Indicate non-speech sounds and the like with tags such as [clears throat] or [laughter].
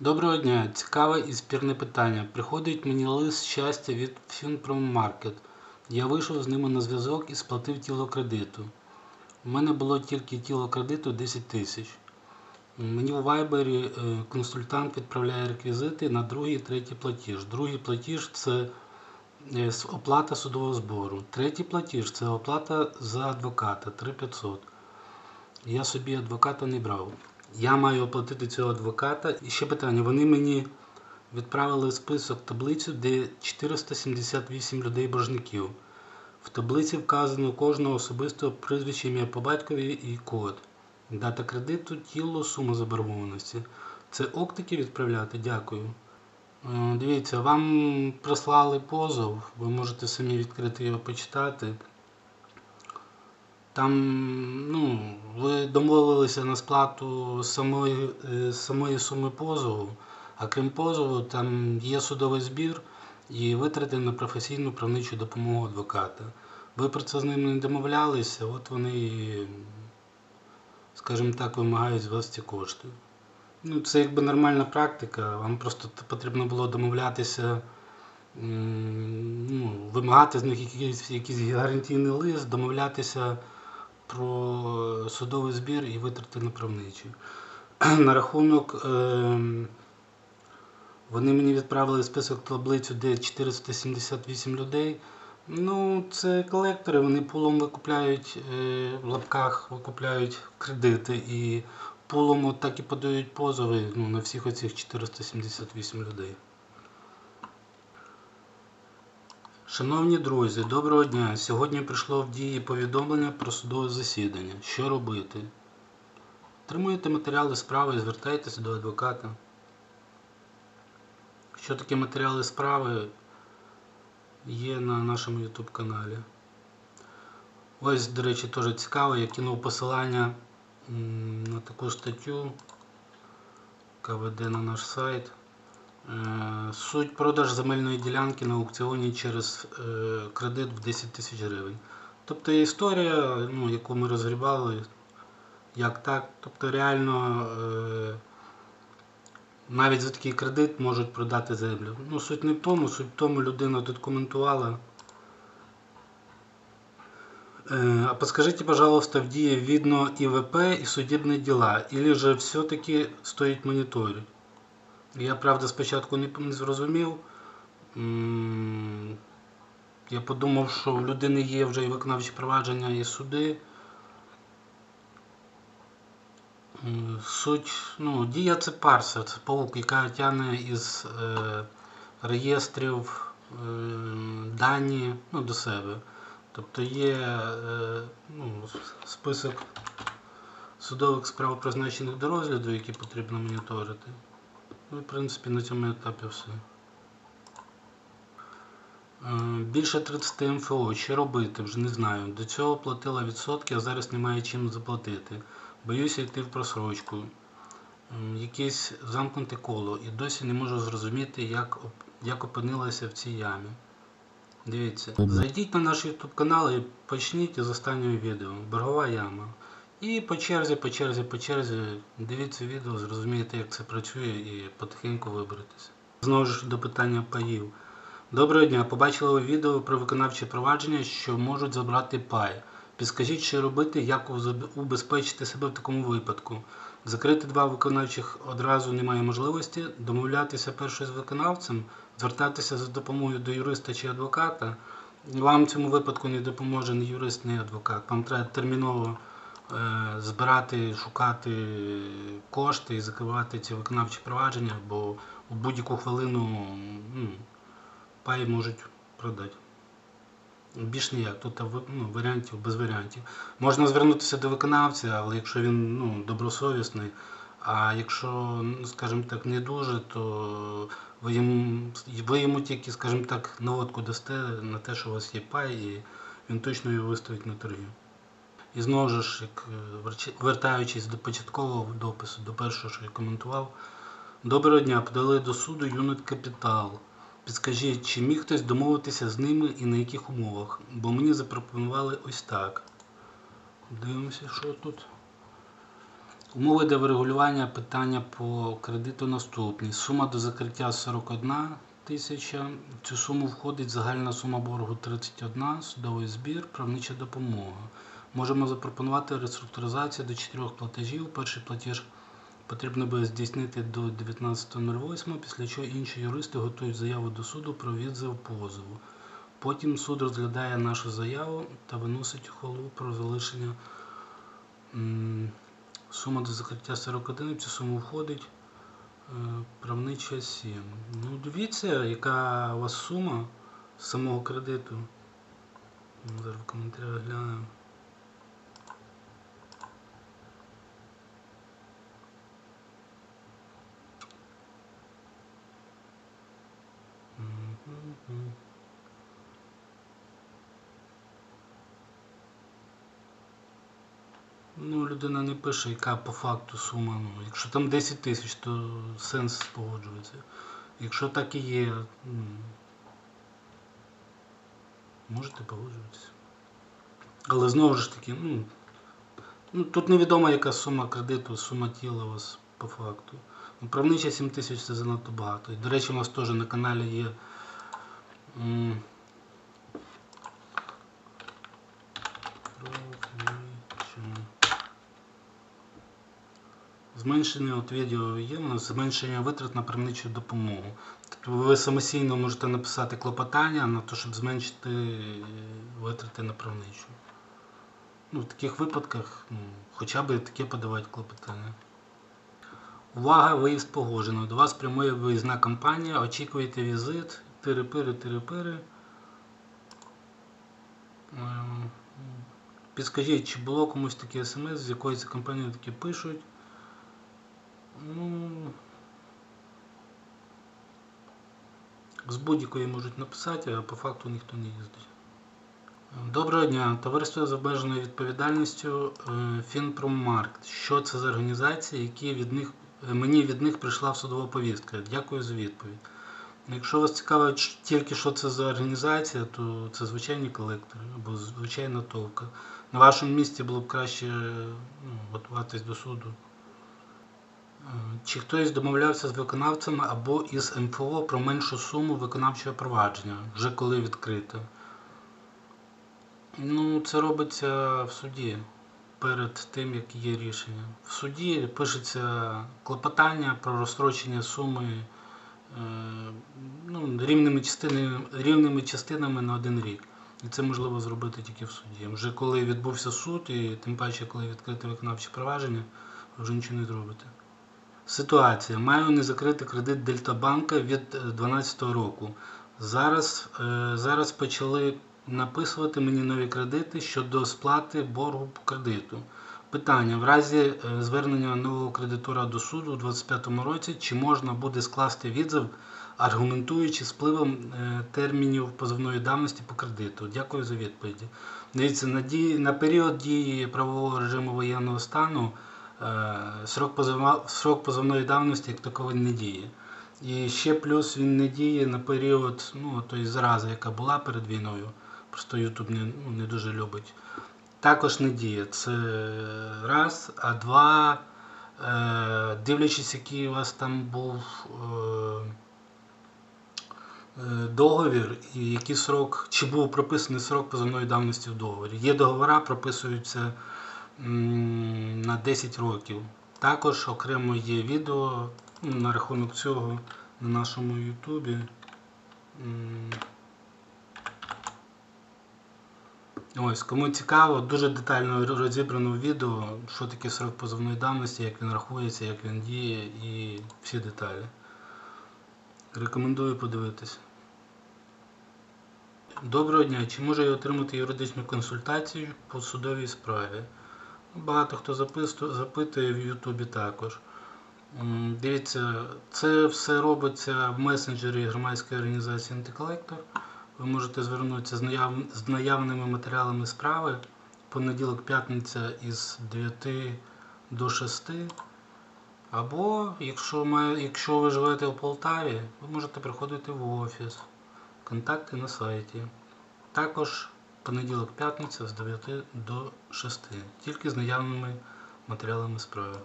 Доброго дня! Цікаве і спірне питання. Приходить мені лист щастя від Фінпромаркет. Я вийшов з ними на зв'язок і сплатив тіло кредиту. У мене було тільки тіло кредиту 10 тисяч. Мені у Вайбері е, консультант відправляє реквізити на другий і третій платіж. Другий платіж це е, оплата судового збору. Третій платіж це оплата за адвоката 3500. Я собі адвоката не брав. Я маю оплатити цього адвоката. І ще питання: вони мені відправили список таблицю, де 478 людей боржників. В таблиці вказано кожного особисто прізвище ім'я по батькові і код. Дата кредиту, тіло, сума заборгованості. Це ок таки відправляти? Дякую. Е, Дивіться, вам прислали позов, ви можете самі відкрити його почитати. Там ну, ви домовилися на сплату самої, е, самої суми позову, а крім позову, там є судовий збір і витрати на професійну правничу допомогу адвоката. Ви про це з ними не домовлялися, от вони, скажімо так, вимагають з вас ці кошти. Ну, це якби нормальна практика, вам просто потрібно було домовлятися, ну, вимагати з них якийсь, якийсь гарантійний лист, домовлятися про судовий збір і витрати на правничі. [clears throat] На рахунок, ем, вони мені відправили список таблицю, де 478 людей. Ну, це колектори, вони пулом викупляють е, в лапках, викупляють кредити і пулом так і подають позови ну, на всіх оцих 478 людей. Шановні друзі, доброго дня! Сьогодні прийшло в дії повідомлення про судове засідання. Що робити? Отримуєте матеріали справи і звертайтеся до адвоката. Що таке матеріали справи є на нашому YouTube каналі. Ось, до речі, теж цікаво, я кинув посилання на таку статтю, веде на наш сайт. Е, Суть продаж земельної ділянки на аукціоні через е, кредит в 10 тисяч гривень. Тобто історія, ну, яку ми розгрібали, як так. Тобто реально е, навіть за такий кредит можуть продати землю. Ну, суть не в тому, суть в тому, людина тут коментувала. А подскажите, пожалуйста, в ДИЕ видно ИВП и судебные дела, или же все-таки стоїть моніторити? Я, правда, спочатку не, зрозумів. Я подумав, що в людини є вже і виконавчі провадження, і суди. Суть, ну, дія це парса, це паук, яка тягне із е, реєстрів е, дані ну, до себе. Тобто є е, ну, список судових справ, призначених до розгляду, які потрібно моніторити. Ну, в принципі, на цьому етапі все. Е, Більше 30 МФО. Що робити? Вже не знаю. До цього платила відсотки, а зараз немає чим заплатити. Боюся йти в просрочку. Якесь замкнуте коло. І досі не можу зрозуміти, як, як опинилася в цій ямі. Дивіться, зайдіть на наш YouTube канал і почніть з останнього відео. Боргова яма. І по черзі, по черзі, по черзі дивіться відео, зрозумієте, як це працює і потихеньку виберетеся. Знову ж до питання паїв. Доброго дня! Побачили ви відео про виконавче провадження, що можуть забрати пай. Підскажіть, що робити, як убезпечити себе в такому випадку. Закрити два виконавчих одразу немає можливості, домовлятися перше з виконавцем, звертатися за допомогою до юриста чи адвоката. Вам в цьому випадку не допоможе ні юрист, ні адвокат. Вам треба терміново збирати, шукати кошти і закривати ці виконавчі провадження, бо у будь-яку хвилину ну, пай можуть продати. Більш ніяк, тут ну, варіантів без варіантів. Можна звернутися до виконавця, але якщо він ну, добросовісний, а якщо, скажімо так, не дуже, то ви йому, ви йому тільки, скажімо так, наводку дасте на те, що у вас є пай, і він точно його виставить на торги. І знову ж, як е, вертаючись до початкового допису, до першого, що я коментував, доброго дня, подали до суду юнит капітал. Підскажіть, чи міг хтось домовитися з ними і на яких умовах? Бо мені запропонували ось так. Дивимося, що тут. Умови для врегулювання питання по кредиту наступні. Сума до закриття 41 тисяча. В цю суму входить загальна сума боргу 31, судовий збір, правнича допомога. Можемо запропонувати реструктуризацію до 4 платежів. Перший платіж потрібно буде здійснити до 19.08, після чого інші юристи готують заяву до суду про відзив позову. Потім суд розглядає нашу заяву та виносить ухвалу про залишення м, сума до закриття 41, в цю суму входить е, правнича 7. Ну, дивіться, яка у вас сума з самого кредиту. Зараз в коментарях глянемо. Ну, людина не пише, яка по факту сума. Ну, якщо там 10 тисяч, то сенс погоджуватися. Якщо так і є, ну, можете погоджуватися. Але знову ж таки, ну, ну, тут невідомо, яка сума кредиту, сума тіла у вас по факту. Ну, правнича 7 тисяч це занадто багато. І, до речі, у нас теж на каналі є правнича. Зменшення от відео є, у нас зменшення витрат на правничу допомогу. Тобто ви самостійно можете написати клопотання на те, щоб зменшити е, витрати на правничу. Ну, в таких випадках ну, хоча б таке подавати клопотання. Увага, виїзд погоджено. До вас прямує виїзна кампанія. Очікуєте візит. Тири-пири, тири-пири. Ем, Підскажіть, чи було комусь таке смс, з якої це компанії такі пишуть. Ну, з будь-якої можуть написати, а по факту ніхто не їздить. Доброго дня, товариство з обмеженою відповідальністю е, Фінпроммаркт. Що це за організація, які від них е, мені від них прийшла судова повістка? Дякую за відповідь. Якщо вас цікавить тільки що це за організація, то це звичайні колектори або звичайна товка. На вашому місці було б краще ну, готуватись до суду. Чи хтось домовлявся з виконавцями або із МФО про меншу суму виконавчого провадження, вже коли відкрите? Ну, це робиться в суді перед тим, як є рішення. В суді пишеться клопотання про розстрочення суми е, ну, рівними, частинами, рівними частинами на один рік. І це можливо зробити тільки в суді. Вже коли відбувся суд, і тим паче, коли відкрите виконавче провадження, ви вже нічого не зробите. Ситуація. Маю не закритий кредит Дельтабанка від 2012 року. Зараз, е, зараз почали написувати мені нові кредити щодо сплати боргу по кредиту. Питання: в разі е, звернення нового кредитора до суду у 2025 році, чи можна буде скласти відзив, аргументуючи спливом е, термінів позовної давності по кредиту? Дякую за відповіді. Дивіться, на, дії, на період дії правового режиму воєнного стану е, срок, позова, срок позовної давності як таковий не діє. І ще плюс він не діє на період ну, тої зарази, яка була перед війною. Просто YouTube не, ну, не дуже любить. Також не діє. Це раз. А два, е, дивлячись, який у вас там був е, е, договір, і який срок, чи був прописаний срок позовної давності в договорі. Є договори, прописуються на 10 років. Також окремо є відео на рахунок цього на нашому Ютубі. Ось, кому цікаво, дуже детально розібрано відео, що таке срок позовної давності, як він рахується, як він діє і всі деталі. Рекомендую подивитись. Доброго дня. Чи можу я отримати юридичну консультацію по судовій справі? Багато хто запитує в Ютубі також. Дивіться, це все робиться в месенджері громадської організації Антиколектор. Ви можете звернутися з, наяв... з наявними матеріалами справи понеділок, п'ятниця із 9 до 6. Або, якщо, має... якщо ви живете в Полтаві, ви можете приходити в офіс. Контакти на сайті. Також понеділок, п'ятниця з 9 до 6. Тільки з наявними матеріалами справи.